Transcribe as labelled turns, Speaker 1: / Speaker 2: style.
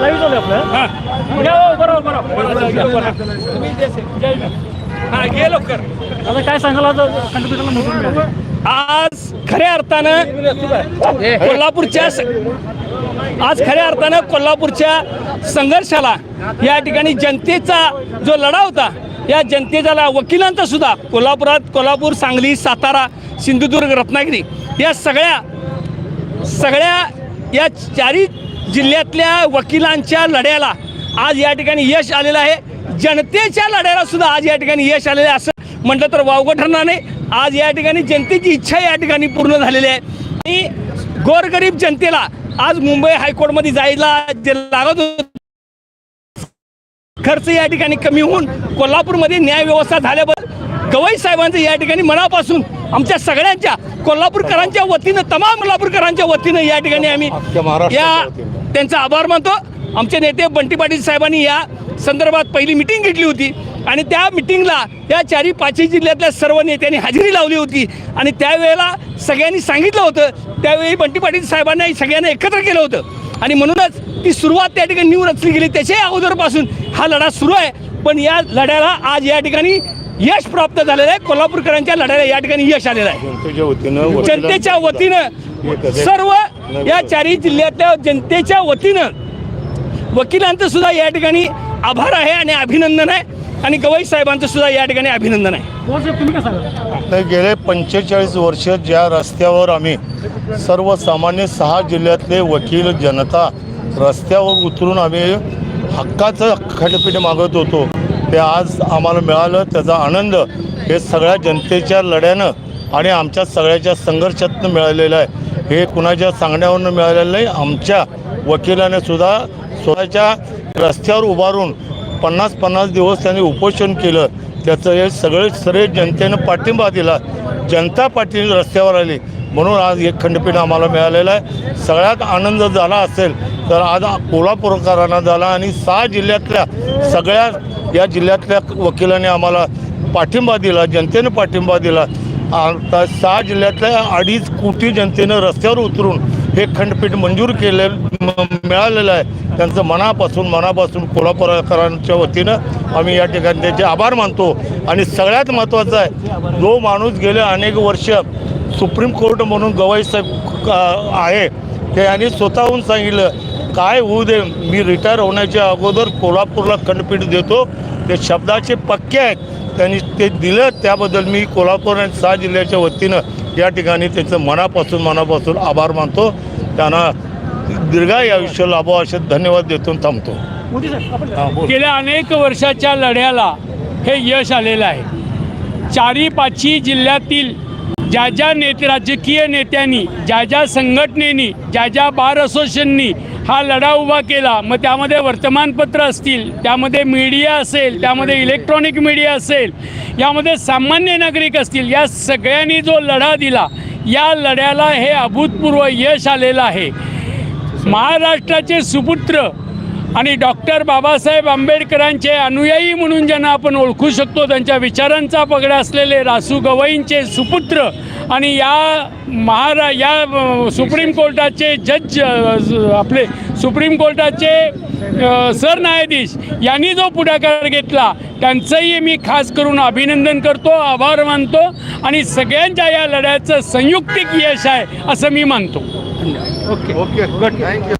Speaker 1: Live आहे आपलं. हो, बरोबर बरोबर
Speaker 2: हा घे लवकर.
Speaker 1: आता काय सांगाल खंडपीठाला मिळालं.
Speaker 2: आज खऱ्या अर्थानं कोल्हापूरच्या आज खऱ्या अर्थानं कोल्हापूरच्या संघर्षाला या ठिकाणी जनतेचा जो लढा होता या जनतेचा वकिलांचा सुद्धा कोल्हापुरात कोल्हापूर सांगली सातारा सिंधुदुर्ग रत्नागिरी या सगळ्या सगळ्या या चारही जिल्ह्यातल्या वकिलांच्या लढ्याला आज या ठिकाणी यश आलेलं आहे. जनतेच्या लढ्याला सुद्धा आज या ठिकाणी यश आलेलं आहे असं म्हटलं तर वावगं ठरणार नाही. आज या ठिकाणी जनतेची इच्छा या ठिकाणी पूर्ण झालेली आहे. आणि गोरगरीब जनतेला आज मुंबई हायकोर्टमध्ये जायला जे लागत होतं खर्च या ठिकाणी कमी होऊन कोल्हापूरमध्ये न्याय व्यवस्था झाल्याबद्दल गवई साहेबांचं या ठिकाणी मनापासून आमच्या सगळ्यांच्या कोल्हापूरकरांच्या वतीनं तमाम कोल्हापूरकरांच्या वतीनं या ठिकाणी आम्ही या त्यांचा आभार मानतो. आमचे नेते बंटी पाटील साहेबांनी या संदर्भात पहिली मिटिंग घेतली होती. आणि त्या मिटिंगला या चारी पाचही जिल्ह्यातल्या सर्व नेत्यांनी हजेरी लावली होती. आणि त्यावेळेला सगळ्यांनी सांगितलं होतं. त्यावेळी बंटी पाटील साहेबांना सगळ्यांना एकत्र केलं होतं. आणि म्हणूनच ती सुरुवात त्या ठिकाणी न्यू रचली गेली. त्याच्याही अगोदरपासून हा लढा सुरू आहे. पण या लढ्याला आज या ठिकाणी यश प्राप्त झालेलं आहे. कोल्हापूरकरांच्या लढ्याला या ठिकाणी यश आलेलं आहे.
Speaker 3: जनतेच्या वतीनं
Speaker 2: जनतेच्या वतीनं सर्व या चारही जिल्ह्यातल्या जनतेच्या वतीनं वकिलांचं सुद्धा या ठिकाणी आभार आहे आणि अभिनंदन आहे. आणि गवई साहेबांचं सुद्धा या ठिकाणी अभिनंदन आहे.
Speaker 3: तर गेले पंचेचाळीस वर्ष ज्या रस्त्यावर आम्ही सर्वसामान्य सहा जिल्ह्यातले वकील जनता रस्त्यावर उतरून आम्ही हक्काचं खंडपीठ मागत होतो. ते आज आम्हाला मिळालं त्याचा आनंद हे सगळ्या जनतेच्या लढ्यानं आणि आमच्या सगळ्याच्या संघर्षातनं मिळालेलं आहे. हे कुणाच्या सांगण्यावरून मिळालेलं नाही. आमच्या वकिलाने सुद्धा स्वतःच्या रस्त्यावर उभारून पन्नास पन्नास दिवस त्यांनी उपोषण केलं. त्याचं हे सगळे श्रेय जनतेनं पाठिंबा दिला. जनता पाठी रस्त्यावर आली. म्हणून आज एक खंडपीठ आम्हाला मिळालेलं आहे. सगळ्यात आनंद झाला असेल तर आज कोल्हापूरकरांना झाला आणि सहा जिल्ह्यातल्या सगळ्या या जिल्ह्यातल्या वकिलांनी आम्हाला पाठिंबा दिला जनतेनं पाठिंबा दिला. आता सहा जिल्ह्यातल्या अडीच कोटी जनतेनं रस्त्यावर उतरून हे खंडपीठ मंजूर केले म- मिळालेलं आहे. त्यांचं मनापासून मनापासून कोल्हापूरकरांच्या वतीनं आम्ही या ठिकाणी त्याचे आभार मानतो. आणि सगळ्यात महत्त्वाचं आहे जो माणूस गेले अनेक वर्ष सुप्रीम कोर्ट म्हणून गवाई आहे ते यांनी स्वतःहून सांगितलं काय होऊ दे मी रिटायर होण्याच्या अगोदर कोल्हापूरला खंडपीठ देतो ते शब्दाचे पक्के आहेत. त्यांनी ते दिलं त्याबद्दल मी कोल्हापूर आणि सहा जिल्ह्याच्या वतीनं या ठिकाणी त्याचं मनापासून मनापासून आभार मानतो. त्यांना दीर्घायु आयुष्य लाभो असे धन्यवाद देतून थांबतो.
Speaker 4: गेल्या अनेक वर्षाच्या लढ्याला हे यश आलेलं आहे. चारी पाचही जिल्ह्यातील ज्या ज्या नेते राजकीय नेत्यांनी ज्या ज्या संघटनेनी ज्या ज्या बार असोसिएशननी हा लढा उभा केला. मग त्यामध्ये वर्तमानपत्र असतील त्यामध्ये मीडिया असेल त्यामध्ये इलेक्ट्रॉनिक मीडिया असेल यामध्ये सामान्य नागरिक असतील या सगळ्यांनी जो लढा दिला या लढ्याला हे अभूतपूर्व यश आलेलं आहे. महाराष्ट्राचे सुपुत्र आणि डॉक्टर बाबासाहेब आंबेडकरांचे अनुयायी म्हणून ज्यांना आपण ओळखू शकतो त्यांच्या विचारांचा पगडा असलेले रासू गवईंचे सुपुत्र आणि या महारा या सुप्रीम कोर्टाचे जज आपले सुप्रीम कोर्टाचे सरन्यायाधीश यांनी जो पुढाकार घेतला त्यांचंही मी खास करून अभिनंदन करतो आभार मानतो आणि सगळ्यांच्या या लढ्याचं संयुक्तिक यश आहे असं मी मानतो
Speaker 3: ओके गुड थँक्यू